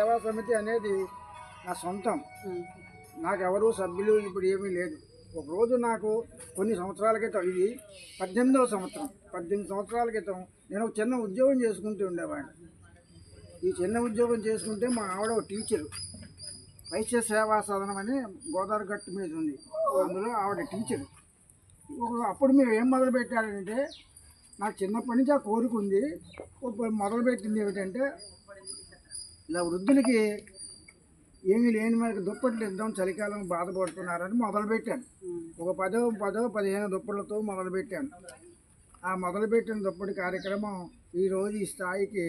సేవా సమితి అనేది నా సొంతం. నాకు ఎవరు సభ్యులు ఇప్పుడు ఏమీ లేదు. ఒకరోజు నాకు కొన్ని సంవత్సరాల క్రితం ఇది పద్దెనిమిదవ సంవత్సరం. పద్దెనిమిది సంవత్సరాల క్రితం నేను ఒక చిన్న ఉద్యోగం చేసుకుంటూ ఉండేవాడిని. ఈ చిన్న ఉద్యోగం చేసుకుంటే మా ఆవిడ ఒక టీచరు. వైశ్య సేవా సదనం అని గోదావరి గట్టు మీద ఉంది. అందులో ఆవిడ టీచరు. అప్పుడు మేము ఏం మొదలు పెట్టారంటే నాకు చిన్నప్పటి నుంచి ఆ కోరిక ఉంది. మొదలుపెట్టింది ఏమిటంటే ఇలా వృద్ధులకి ఏమీ లేని మనకి దుప్పట్లు ఇద్దాం చలికాలం బాధపడుతున్నారని మొదలుపెట్టాను. ఒక పదో పదో పదిహేను దుప్పట్లతో మొదలుపెట్టాను. ఆ మొదలుపెట్టిన దుప్పటి కార్యక్రమం ఈరోజు ఈ స్థాయికి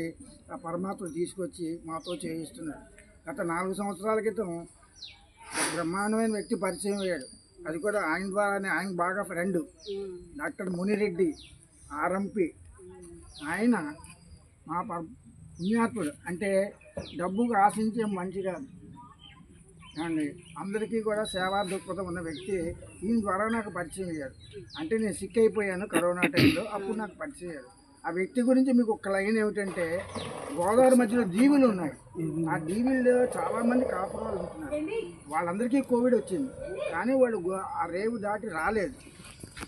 ఆ పరమాత్మ తీసుకొచ్చి మాతో చేయిస్తున్నాడు. గత నాలుగు సంవత్సరాల క్రితం బ్రహ్మాండమైన వ్యక్తి పరిచయం అయ్యాడు. అది కూడా ఆయన ద్వారానే ఆయన బాగా ఫ్రెండ్ డాక్టర్ మునిరెడ్డి ఆర్ఎంపి. ఆయన మా పుణ్యాత్ముడు. అంటే డబ్బుకు ఆశించే మంచి కాదు. అందరికీ కూడా సేవా దృక్పథం ఉన్న వ్యక్తి ఈయన ద్వారా నాకు పరిచయం అయ్యాడు. అంటే నేను సిక్ అయిపోయాను కరోనా టైంలో అప్పుడు నాకు పరిచయం అయ్యాడు. ఆ వ్యక్తి గురించి మీకు ఒక లైన్ ఏమిటంటే గోదావరి మధ్యలో దీవులు ఉన్నాయి. ఆ దీవుల్లో చాలామంది కాపురాలు ఉంటున్నారు. వాళ్ళందరికీ కోవిడ్ వచ్చింది. కానీ వాళ్ళు ఆ రేవు దాటి రాలేదు.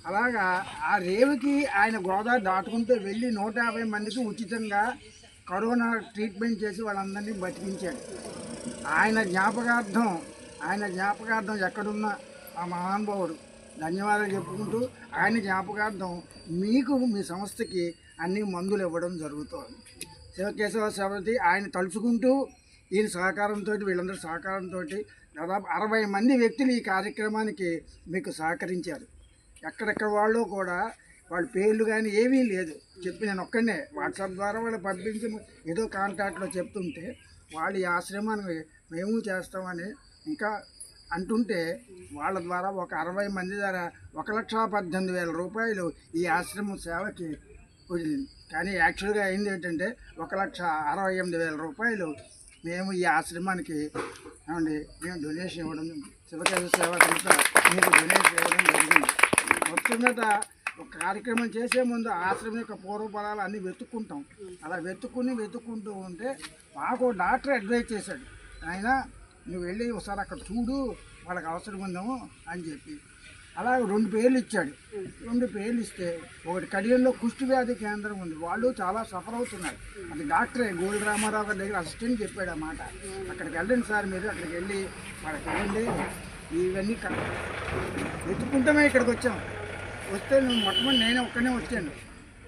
అలాగా ఆ రేవుకి ఆయన గోదావరి దాటుకుంటూ వెళ్ళి నూట యాభై మందికి ఉచితంగా కరోనా ట్రీట్మెంట్ చేసి వాళ్ళందరినీ బతికించాడు. ఆయన జ్ఞాపకార్థం ఆయన జ్ఞాపకార్థం ఎక్కడున్న ఆ మహానుభావుడు. ధన్యవాదాలు చెప్పుకుంటూ ఆయన జ్ఞాపకార్థం మీకు మీ సంస్థకి అన్ని మందులు ఇవ్వడం జరుగుతుంది. శివకేశవ సమితి ఆయన తలుచుకుంటూ ఈయన సహకారంతో వీళ్ళందరి సహకారంతో దాదాపు అరవై మంది వ్యక్తులు ఈ కార్యక్రమానికి మీకు సహకరించారు. ఎక్కడెక్కడ వాళ్ళు కూడా వాళ్ళ పేర్లు కానీ ఏమీ లేదు. చెప్పి నేను ఒక్కనే వాట్సాప్ ద్వారా వాళ్ళు పంపించి ఏదో కాంటాక్ట్లో చెప్తుంటే వాళ్ళు ఈ ఆశ్రమాన్ని మేము చేస్తామని ఇంకా అంటుంటే వాళ్ళ ద్వారా ఒక అరవై మంది ద్వారా ఒక లక్ష పద్దెనిమిది వేల రూపాయలు ఈ ఆశ్రమం సేవకి వదిలింది. కానీ యాక్చువల్గా అయింది ఏంటంటే ఒక లక్ష అరవై ఎనిమిది వేల రూపాయలు మేము ఈ ఆశ్రమానికి ఏమండి మేము డొనేషన్ ఇవ్వడం శివకేశ సేవ సంస్థ మీకు డొనేషన్ ఇవ్వడం జరిగింది. మొత్తం మీద ఒక కార్యక్రమం చేసే ముందు ఆశ్రమం యొక్క పూర్వపరాలు అన్నీ వెతుక్కుంటాం. అలా వెతుక్కుని వెతుక్కుంటూ ఉంటే మాకు డాక్టర్ అడ్వైజ్ చేశాడు. ఆయన నువ్వు వెళ్ళి ఒకసారి అక్కడ చూడు వాళ్ళకి అవసరం ఉందేమో అని చెప్పి. అలా రెండు పేర్లు ఇచ్చాడు. రెండు పేర్లు ఇస్తే ఒకటి కడియంలో కుష్టి వ్యాధి కేంద్రం ఉంది. వాళ్ళు చాలా సఫర్ అవుతున్నారు. అది డాక్టరే గోల్డ్ రామారావు గారి దగ్గర అసిస్టెంట్ చెప్పాడు అన్నమాట అక్కడికి వెళ్ళండి సార్ మీరు అక్కడికి వెళ్ళి వాళ్ళకి వెళ్ళండి ఇవన్నీ వెతుక్కుంటామే ఇక్కడికి వచ్చాం. వస్తే నువ్వు మొట్టమొదటి నేనే ఒక్కనే వచ్చాను.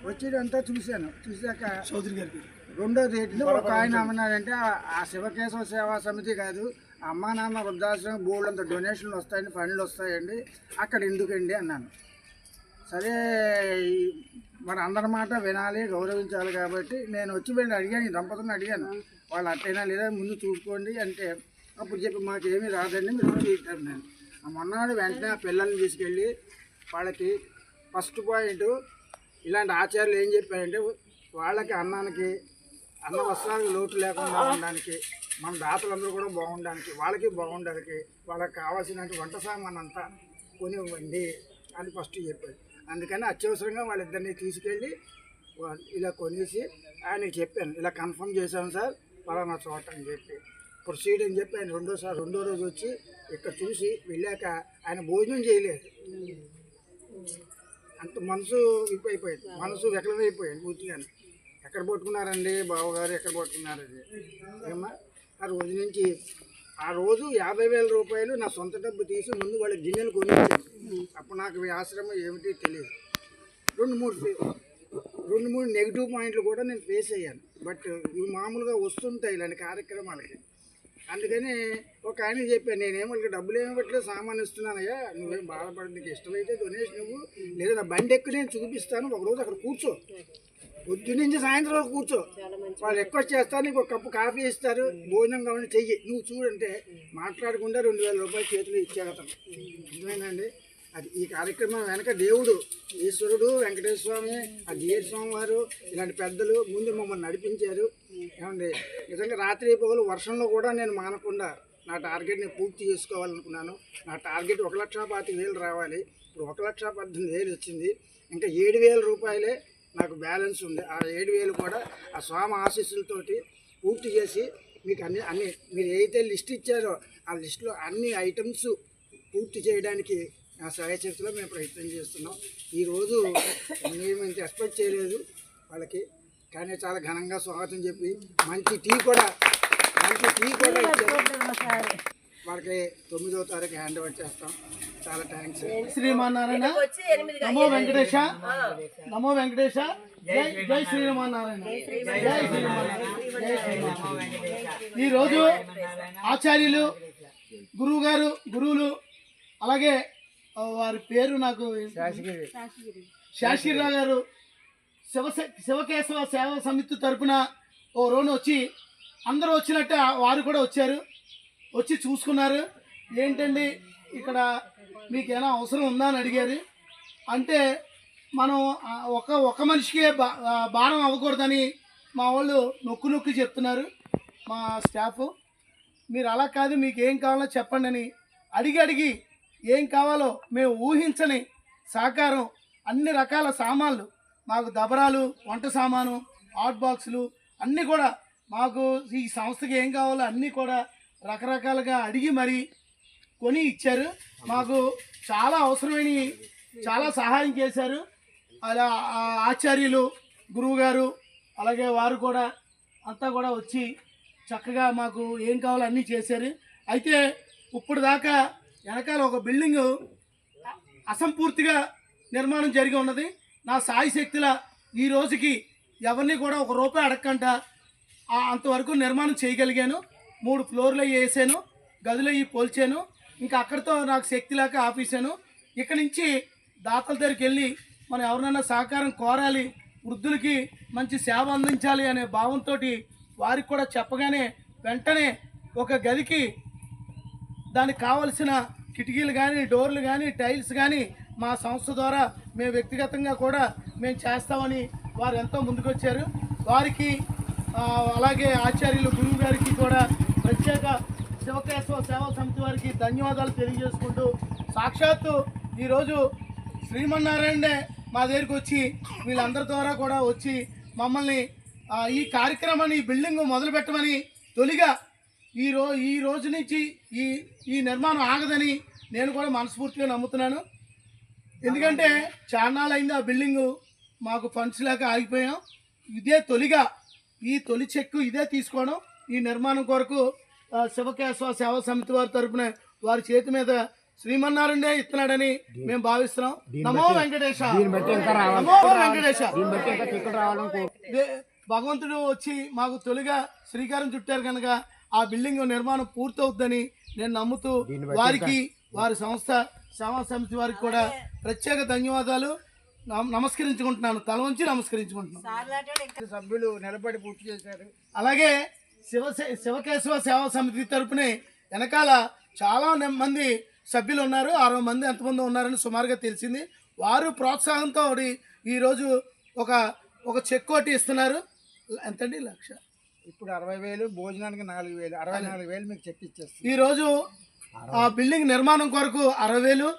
వచ్చి అంతా చూశాను. చూశాక చౌదరి గారికి రెండో రేట్లో ఒక ఆయన ఏమన్నాడంటే ఆ- శివకేశవ సేవా సమితి కాదు అమ్మా నాన్న వృద్ధాశ్రమం బోర్డు అంత డొనేషన్లు వస్తాయండి ఫండ్లు వస్తాయండి అక్కడ ఎందుకండి అన్నాను. సరే మన అందరి మాట వినాలి గౌరవించాలి కాబట్టి నేను వచ్చి వెళ్ళి అడిగాను ఈ దంపతులను అడిగాను. వాళ్ళు అట్టైనా లేదా ముందు చూసుకోండి అంటే అప్పుడు చెప్పి మాకు ఏమీ రాదండి మీరు ఇచ్చారు నేను ఆ మొన్ననాడు వెంటనే ఆ పిల్లల్ని తీసుకెళ్ళి వాళ్ళకి ఫస్ట్ పాయింట్ ఇలాంటి ఆచార్యులు ఏం చెప్పారంటే వాళ్ళకి అన్నానికి అన్న వస్త్రాలకు లోటు లేకుండా ఉండడానికి మన దాతలందరూ కూడా బాగుండడానికి వాళ్ళకి బాగుండడానికి వాళ్ళకి కావాల్సిన వంట సామాన్ అంతా కొనివ్వండి అని ఫస్ట్ చెప్పాడు అందుకని అత్యవసరంగా వాళ్ళిద్దరిని తీసుకెళ్ళి ఇలా కొనేసి ఆయనకి చెప్పాను. ఇలా కన్ఫర్మ్ చేశాను సార్ పలానా చోట అని చెప్పి. ప్రొసీడ్ అని చెప్పి ఆయన రెండోసారి రెండో రోజు వచ్చి ఇక్కడ చూసి వెళ్ళాక ఆయన భోజనం చేయలేదు. అంత మనసు అయిపోయింది. మనసు వికలమైపోయింది పూర్తిగానే. ఎక్కడ పట్టుకున్నారండి? బావగారు ఎక్కడ పట్టుకున్నారండి? ఏమా ఆ రోజు నుంచి ఆ రోజు యాభై వేల రూపాయలు నా సొంత డబ్బు తీసి ముందు వాళ్ళ గిన్నెలు కొనిచ్చాను అప్పుడు నాకు ఆశ్రమం ఏమిటి తెలియదు. రెండు మూడు రెండు మూడు నెగిటివ్ పాయింట్లు కూడా నేను ఫేస్ అయ్యాను. బట్ ఇవి మామూలుగా వస్తుంటాయి ఇలాంటి కార్యక్రమాలకి. అందుకని ఒక ఆయన చెప్పాను నేనేమో వాళ్ళకి డబ్బులు ఏమి ఇవ్వట్లేదు సామాన్ ఇస్తున్నానయ్యా. నువ్వేం బాధపడి నీకు ఇష్టమైతే డొనేషన్ ఇవ్వు. లేదా నా బండి ఎక్కువ నేను చూపిస్తాను ఒకరోజు అక్కడ కూర్చో. పొద్దు నుంచి సాయంత్రం వరకు కూర్చో. వాళ్ళు రిక్వెస్ట్ చేస్తారు నీకు ఒక కప్పు కాఫీ ఇస్తారు భోజనం కావాలని చెయ్యి. నువ్వు చూడంటే మాట్లాడకుండా రెండు వేల రూపాయలు చేతులు ఇచ్చాడు అతను. నిజమేనండి అది ఈ కార్యక్రమం వెనక దేవుడు ఈశ్వరుడు వెంకటేశ్వర స్వామి ఆ జిఎస్ స్వామి వారు ఇలాంటి పెద్దలు ముందు మమ్మల్ని నడిపించారు. ఏమండి నిజంగా రాత్రి పగలు వర్షంలో కూడా నేను మానకుండా నా టార్గెట్ని పూర్తి చేసుకోవాలనుకున్నాను. నా టార్గెట్ ఒక లక్ష పాతిక వేలు రావాలి. ఇప్పుడు ఒక లక్ష పద్దెనిమిది వేలు వచ్చింది. ఇంకా ఏడు వేల రూపాయలే నాకు బ్యాలెన్స్ ఉంది. ఆ ఏడు వేలు కూడా ఆ స్వామి ఆశీస్సులతోటి పూర్తి చేసి మీకు అన్ని అన్ని మీరు ఏదైతే లిస్ట్ ఇచ్చారో ఆ లిస్టులో అన్ని ఐటమ్స్ పూర్తి చేయడానికి నా సహాయశక్తిలో మేము ప్రయత్నం చేస్తున్నాం. ఈరోజు మేము ఇంత ఎక్స్పెక్ట్ చేయలేదు వాళ్ళకి కానీ చాలా ఘనంగా స్వాగతం చెప్పి మంచి టీ కూడా మంచి టీ కూడా ఇచ్చారు. వాళ్ళకి తొమ్మిదో తారీఖు హ్యాండ్ ఓవర్ చేస్తాం. చాలా థ్యాంక్స్ శ్రీమన్నారాయణ. నమో వెంకటేశ. నమో వెంకటేశ. జై జై శ్రీమన్నారాయణ. జై శ్రీమన్నారాయణ. జై శ్రీమన్నారాయణ. ఈ రోజు ఆచార్యులు గురువు గారు గురువులు అలాగే ఆ, వారి పేరు నాకు శాషిరావు గారు శివ శివకేశవ సేవ సమితి తరపున ఓ రోజు వచ్చి అందరూ వచ్చినట్టు వారు కూడా వచ్చారు. వచ్చి చూసుకున్నారు. ఏంటండి ఇక్కడ మీకు ఏమైనా అవసరం ఉందా అని అడిగారు. అంటే మనం ఒక ఒక మనిషికే భారం అవ్వకూడదని మా వాళ్ళు నొక్కు నొక్కి చెప్తున్నారు మా స్టాఫ్. మీరు అలా కాదు మీకు ఏం కావాలో చెప్పండి అని అడిగి అడిగి ఏం కావాలో మేము ఊహించని సహకారం అన్ని రకాల సామాన్లు మాకు దబరాలు వంట సామాను హాట్ బాక్సులు అన్నీ కూడా మాకు ఈ సంస్థకి ఏం కావాలో అన్నీ కూడా రకరకాలుగా అడిగి మరి కొని ఇచ్చారు. మాకు చాలా అవసరమైన చాలా సహాయం చేశారు. అలా ఆచార్యులు గురువుగారు అలాగే వారు కూడా అంతా కూడా వచ్చి చక్కగా మాకు ఏం కావాలో అన్నీ చేశారు. అయితే ఇప్పుడు దాకా వెనకాల ఒక బిల్డింగు అసంపూర్తిగా నిర్మాణం జరిగి ఉన్నది. నా సాయి శక్తుల ఈ రోజుకి ఎవరిని కూడా ఒక రూపాయి అడగకుండా అంతవరకు నిర్మాణం చేయగలిగాను. మూడు ఫ్లోర్లు వేసాను. గదులు అవి పోల్చాను. ఇంకా అక్కడితో నాకు శక్తి లేక ఆపేసాను ఇక్కడి నుంచి దాతల దగ్గరికి వెళ్ళి మనం ఎవరినైనా సహకారం కోరాలి వృద్ధులకి మంచి సేవ అందించాలి అనే భావంతో వారికి కూడా చెప్పగానే వెంటనే ఒక గదికి దానికి కావలసిన కిటికీలు కానీ డోర్లు కానీ టైల్స్ కానీ మా సంస్థ ద్వారా మేము వ్యక్తిగతంగా కూడా మేము చేస్తామని వారు ఎంతో ముందుకొచ్చారు. వారికి అలాగే ఆచార్యులు గురువు గారికి కూడా ప్రత్యేక శివకేశవ సేవా సమితి వారికి ధన్యవాదాలు తెలియజేసుకుంటూ సాక్షాత్తు ఈరోజు శ్రీమన్నారాయణే మా దగ్గరికి వచ్చి వీళ్ళందరి ద్వారా కూడా వచ్చి మమ్మల్ని ఈ కార్యక్రమాన్ని ఈ బిల్డింగ్ మొదలు పెట్టమని తొలిగా ఈ రో ఈ రోజు నుంచి ఈ ఈ నిర్మాణం ఆగదని నేను కూడా మనస్ఫూర్తిగా నమ్ముతున్నాను. ఎందుకంటే చాన్నాళ్ళు అయింది ఆ బిల్డింగు. మాకు ఫండ్స్ లేక ఆగిపోయాం. ఇదే తొలిగా ఈ తొలి చెక్కు ఇదే తీసుకోవడం. ఈ నిర్మాణం కొరకు శివకేశవ సేవా సమితి వారి తరపున వారి చేతి మీద శ్రీమన్నారాయణ ఇస్తున్నాడని మేము భావిస్తున్నాం. నమో వెంకటేశ. నమో వెంకటేశ. భగవంతుడు వచ్చి మాకు తొలిగా శ్రీకారం చుట్టారు కనుక ఆ బిల్డింగ్ నిర్మాణం పూర్తవుద్దని నేను నమ్ముతూ వారికి వారి సంస్థ సేవా సమితి వారికి కూడా ప్రత్యేక ధన్యవాదాలు. నమ- నమస్కరించుకుంటున్నాను. తల వంచి నమస్కరించుకుంటున్నాను. సభ్యులు నిలబడి పూర్తి చేశారు. అలాగే శివ శివకేశవ సేవా సమితి తరపునే వెనకాల చాలా మంది సభ్యులు ఉన్నారు. అరవై మంది ఎంతమంది ఉన్నారని సుమారుగా తెలిసింది. వారు ప్రోత్సాహంతో ఈ- ఈరోజు ఒక ఒక చెక్ ఒకటి ఇస్తున్నారు. ఎంతండి? లక్ష. ఇప్పుడు అరవై వేలు భోజనానికి నాలుగు వేలు అరవై నాలుగు వేలు మీకు చెప్పి ఇచ్చేస్తాం ఈరోజు ఆ బిల్డింగ్ నిర్మాణం కొరకు అరవై వేలు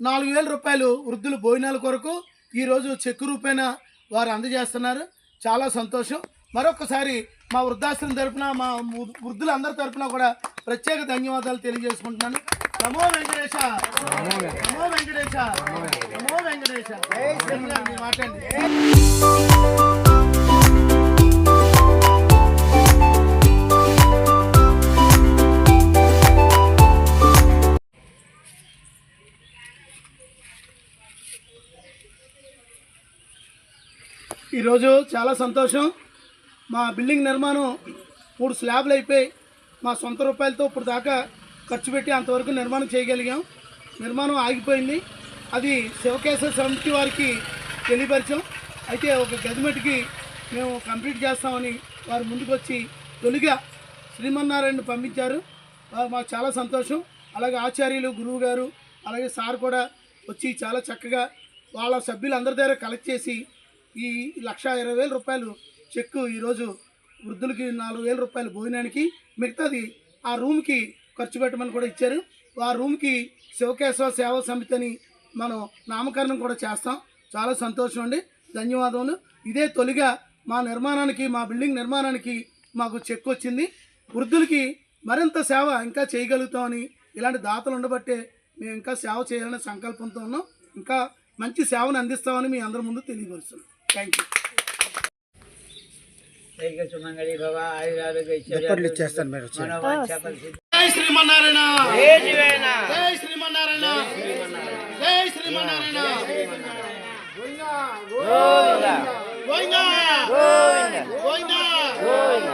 నాలుగు వేల రూపాయలు వృద్ధుల భోజనాల కొరకు ఈరోజు చెక్కు రూపేణ వారు అందజేస్తున్నారు. చాలా సంతోషం. మరొకసారి మా వృద్ధాశ్రమం తరపున మా వృద్ధులందరి తరపున కూడా ప్రత్యేక ధన్యవాదాలు తెలియజేసుకుంటున్నాను. నమో వెంకటేశ. నమో వెంకటేశ. నమో వెంకటేశ. మాట్లాడండి ఈరోజు చాలా సంతోషం. మా బిల్డింగ్ నిర్మాణం మూడు స్లాబ్లు అయిపోయి మా సొంత రూపాయలతో ఇప్పుడు దాకా ఖర్చు పెట్టి అంతవరకు నిర్మాణం చేయగలిగాం. నిర్మాణం ఆగిపోయింది. అది శివకేశ్వర సమితి వారికి తెలియపరిచాం. అయితే ఒక గదిమెటికి మేము కంప్లీట్ చేస్తామని వారు ముందుకొచ్చి తొలిగా శ్రీమన్నారాయణ పంపించారు. మాకు చాలా సంతోషం. అలాగే ఆచార్యులు గురువు గారు అలాగే సార్ కూడా వచ్చి చాలా చక్కగా వాళ్ళ సభ్యులందరి దగ్గర కలెక్ట్ చేసి ఈ లక్ష ఇరవై వేల రూపాయలు చెక్కు ఈరోజు వృద్ధులకి నాలుగు వేల రూపాయలు భోజనానికి మిగతాది ఆ రూమ్కి ఖర్చు పెట్టమని కూడా ఇచ్చారు. ఆ రూమ్కి శివకేశవ సేవా సమితి అని మనం నామకరణం కూడా చేస్తాం. చాలా సంతోషం అండి. ధన్యవాదములు. ఇదే తొలిగా మా నిర్మాణానికి మా బిల్డింగ్ నిర్మాణానికి మాకు చెక్ వచ్చింది. వృద్ధులకి మరింత సేవ ఇంకా చేయగలుగుతామని ఇలాంటి దాతలు ఉండబట్టే మేము ఇంకా సేవ చేయాలనే సంకల్పంతో ఉన్నాం. ఇంకా మంచి సేవను అందిస్తామని మీ అందరి ముందు తెలియపరుస్తున్నాం. థ్యాంక్ యూ దుప్పట్లు ఇచ్చేస్తాను మీరు. జై శ్రీమన్నారాయణ! జై శ్రీమన్నారాయణ! జై శ్రీమన్నారాయణ! గోవిందా! గోవిందా! గోవింద!